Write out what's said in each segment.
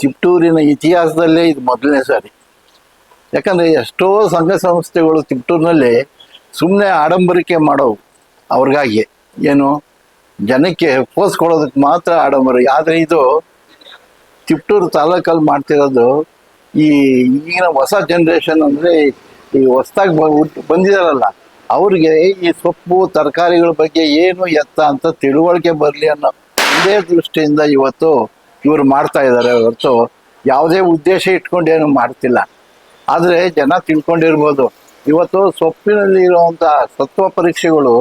ತಿಪ್ಟೂರಿನ ಇತಿಹಾಸದಲ್ಲೇ ಇದು ಮೊದಲನೇ ಸಾರಿ. ಯಾಕಂದರೆ ಎಷ್ಟೋ ಸಂಘ ಸಂಸ್ಥೆಗಳು ತಿಪ್ಟೂರಿನಲ್ಲಿ ಸುಮ್ಮನೆ ಆಡಂಬರಿಕೆ ಮಾಡೋವು. ಅವ್ರಿಗಾಗಿ ಏನು? ಜನಕ್ಕೆ ಪೋಸ್ಕೊಳ್ಳೋದಕ್ಕೆ ಮಾತ್ರ ಆಡಂಬರ. ಆದರೆ ಇದು ತಿಪ್ಟೂರು ತಾಲೂಕಲ್ಲಿ ಮಾಡ್ತಿರೋದು ಈ ಈಗಿನ ಹೊಸ ಜನ್ರೇಷನ್ ಅಂದರೆ ಈ ಹೊಸ್ದಾಗಿ ಬಂದಿದಾರಲ್ಲ, ಅವ್ರಿಗೆ ಈ ಸೊಪ್ಪು, ತರಕಾರಿಗಳ ಬಗ್ಗೆ ಏನು ಎತ್ತ ಅಂತ ತಿಳುವಳಿಕೆ ಬರಲಿ ಅನ್ನೋ ಒಂದೇ ದೃಷ್ಟಿಯಿಂದ ಇವತ್ತು ಇವರು ಮಾಡ್ತಾ ಇದ್ದಾರೆ ಹೊರತು ಯಾವುದೇ ಉದ್ದೇಶ ಇಟ್ಕೊಂಡು ಏನು ಮಾಡ್ತಿಲ್ಲ. ಆದರೆ ಜನ ತಿಳ್ಕೊಂಡಿರ್ಬೋದು. ಇವತ್ತು ಸೊಪ್ಪಿನಲ್ಲಿ ಇರುವಂಥ ಸತ್ವ ಪರೀಕ್ಷೆಗಳು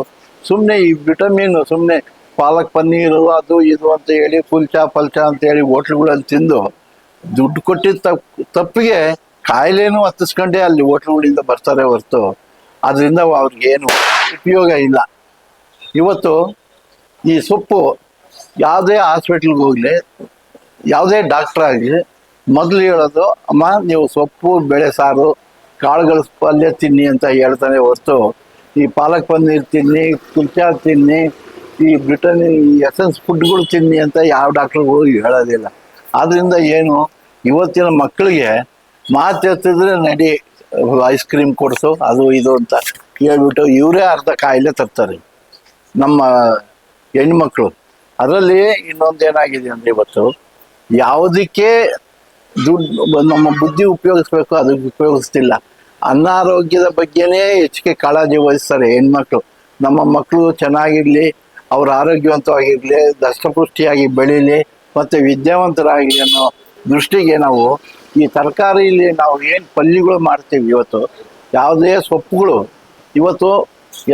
ಸುಮ್ಮನೆ ಈ ವಿಟಮಿನ್ ಸುಮ್ಮನೆ ಪಾಲಕ್ ಪನ್ನೀರು, ಅದು ಇದು ಅಂತ ಹೇಳಿ ಕುಲ್ಚಾ ಪಲ್ಚಾ ಅಂತ ಹೇಳಿ ಹೋಟ್ಲುಗಳಲ್ಲಿ ತಿಂದು ದುಡ್ಡು ಕೊಟ್ಟಿದ್ದ ತಪ್, ತಪ್ಪಿಗೆ ಕಾಯಿಲೆನೂ ಹತ್ತಿಸ್ಕೊಂಡೇ ಅಲ್ಲಿ ಹೋಟ್ಲುಗಳಿಂದ ಬರ್ತಾರೆ ಹೊರತು. ಅದರಿಂದ ಅವ್ರಿಗೇನು ಉಪಯೋಗ ಇಲ್ಲ. ಇವತ್ತು ಈ ಸೊಪ್ಪು ಯಾವುದೇ ಹಾಸ್ಪಿಟ್ಲ್ಗೆ ಹೋಗಲಿ ಯಾವುದೇ ಡಾಕ್ಟರ್ ಆಗಲಿ, ಮೊದಲು ಹೇಳೋದು, ಅಮ್ಮ, ನೀವು ಸೊಪ್ಪು, ಬೆಳೆ, ಸಾರು, ಕಾಳುಗಳ ಪಲ್ಯ ತಿನ್ನಿ ಅಂತ ಹೇಳ್ತಾನೆ ಹೊರತು, ಈ ಪಾಲಕ್ ಪನ್ನೀರ್ ತಿನ್ನಿ, ಕುಲ್ಚಾ ತಿನ್ನಿ, ಈ ಬ್ರಿಟನ್, ಈ ಎಸೆನ್ಸ್ ಫುಡ್ಗಳು ತಿನ್ನಿ ಅಂತ ಯಾವ ಡಾಕ್ಟ್ರುಗಳು ಹೇಳೋದಿಲ್ಲ. ಆದ್ದರಿಂದ ಏನು, ಇವತ್ತಿನ ಮಕ್ಕಳಿಗೆ ಮಾತು ಎತ್ತಿದ್ರೆ ನಡಿ, ಐಸ್ ಕ್ರೀಮ್ ಕೊಡಿಸು, ಅದು ಇದು ಅಂತ ಹೇಳ್ಬಿಟ್ಟು ಇವರೇ ಅರ್ಧ ಕಾಯಿಲೆ ತರ್ತಾರೆ. ನಮ್ಮ ಹೆಣ್ಮಕ್ಳು. ಅದರಲ್ಲಿ ಇನ್ನೊಂದು ಏನಾಗಿದೆ ಅಂದರೆ ಇವತ್ತು ಯಾವುದಕ್ಕೆ ದುಡ್ಡು ನಮ್ಮ ಬುದ್ಧಿ ಉಪಯೋಗಿಸ್ಬೇಕು ಅದಕ್ಕೆ ಉಪಯೋಗಿಸ್ತಿಲ್ಲ. ಅನಾರೋಗ್ಯದ ಬಗ್ಗೆನೇ ಹೆಚ್ಚಿಗೆ ಕಾಳಜಿ ವಹಿಸ್ತಾರೆ ಹೆಣ್ಮಕ್ಳು. ನಮ್ಮ ಮಕ್ಕಳು ಚೆನ್ನಾಗಿರಲಿ, ಅವ್ರ ಆರೋಗ್ಯವಂತವಾಗಿರಲಿ, ದಷ್ಟಪುಷ್ಟಿಯಾಗಿ ಬೆಳೀಲಿ, ಮತ್ತು ವಿದ್ಯಾವಂತರಾಗಲಿ ಅನ್ನೋ ದೃಷ್ಟಿಗೆ ನಾವು ಈ ತರಕಾರಿಯಲ್ಲಿ ನಾವು ಏನು ಪಲ್ಯಗಳು ಮಾಡ್ತೀವಿ ಇವತ್ತು, ಯಾವುದೇ ಸೊಪ್ಪುಗಳು, ಇವತ್ತು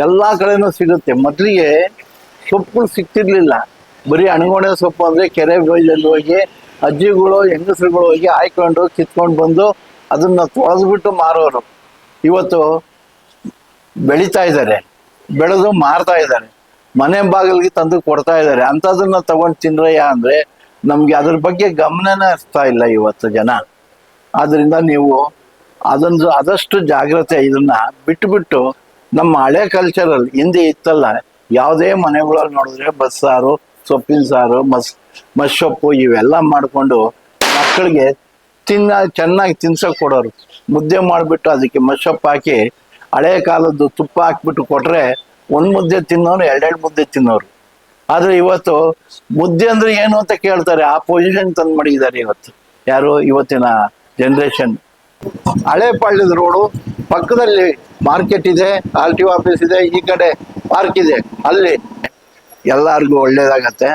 ಎಲ್ಲ ಕಡೆನೂ ಸಿಗುತ್ತೆ. ಮೊದಲಿಗೆ ಸೊಪ್ಪುಗಳು ಸಿಗ್ತಿರ್ಲಿಲ್ಲ. ಬರೀ ಅಣಗೊಣೆ ಸೊಪ್ಪು ಅಂದರೆ ಕೆರೆ ಬೈಲಲ್ಲಿ ಹೋಗಿ ಅಜ್ಜಿಗಳು, ಹೆಂಗಸರುಗಳು ಹೋಗಿ ಹಾಯ್ಕೊಂಡು ಕಿತ್ಕೊಂಡು ಬಂದು ಅದನ್ನು ತೊಳೆದ್ಬಿಟ್ಟು ಮಾರೋರು. ಇವತ್ತು ಬೆಳೀತಾ ಇದ್ದಾರೆ, ಬೆಳೆದು ಮಾರ್ತಾ ಇದ್ದಾರೆ. ಮನೆ ಬಾಗಿಲಿಗೆ ತಂದು ಕೊಡ್ತಾ ಇದ್ದಾರೆ. ಅಂಥದನ್ನ ತಗೊಂಡು ತಿನ್ರಯ್ಯ ಅಂದರೆ ನಮಗೆ ಅದ್ರ ಬಗ್ಗೆ ಗಮನನೇ ಇರ್ತಾ ಇಲ್ಲ ಇವತ್ತು ಜನ. ಆದ್ದರಿಂದ ನೀವು ಅದೊಂದು ಆದಷ್ಟು ಜಾಗ್ರತೆ ಇದನ್ನ ಬಿಟ್ಟು ನಮ್ಮ ಹಳೆ ಕಲ್ಚರಲ್ಲಿ ಹಿಂದೆ ಇತ್ತಲ್ಲ, ಯಾವುದೇ ಮನೆಗಳಲ್ಲಿ ನೋಡಿದ್ರೆ ಬಸ್ಸಾರು ಸೊಪ್ಪಿನ ಸಾರು, ಮಸ್ ಮಸ್ಸೊಪ್ಪು ಇವೆಲ್ಲ ಮಾಡಿಕೊಂಡು ಮಕ್ಕಳಿಗೆ ತಿನ್ನ, ಚೆನ್ನಾಗಿ ತಿನ್ಸೋಕೆ ಕೊಡೋರು. ಮುದ್ದೆ ಮಾಡಿಬಿಟ್ಟು ಅದಕ್ಕೆ ಮಶಪ್ ಹಾಕಿ ಹಳೆ ಕಾಲದ್ದು ತುಪ್ಪ ಹಾಕ್ಬಿಟ್ಟು ಕೊಟ್ರೆ ಒಂದು ಮುದ್ದೆ ತಿನ್ನೋರು, ಎರಡೆರಡು ಮುದ್ದೆ ತಿನ್ನೋರು. ಆದ್ರೆ ಇವತ್ತು ಮುದ್ದೆ ಅಂದ್ರೆ ಏನು ಅಂತ ಕೇಳ್ತಾರೆ. ಆ ಪೊಸಿಷನ್ ತಂದು ಮಾಡಿದ್ದಾರೆ ಇವತ್ತು. ಯಾರು? ಇವತ್ತಿನ ಜನ್ರೇಷನ್ ಹಳೆ ಪಾಳ್ಯದ ರೋಡು ಪಕ್ಕದಲ್ಲಿ ಮಾರ್ಕೆಟ್ ಇದೆ ಆರ್ ಟಿ ಆಫೀಸ್ ಇದೆ, ಈ ಕಡೆ ಪಾರ್ಕ್ ಇದೆ. ಅಲ್ಲಿ ಎಲ್ಲರಿಗೂ ಒಳ್ಳೇದಾಗತ್ತೆ.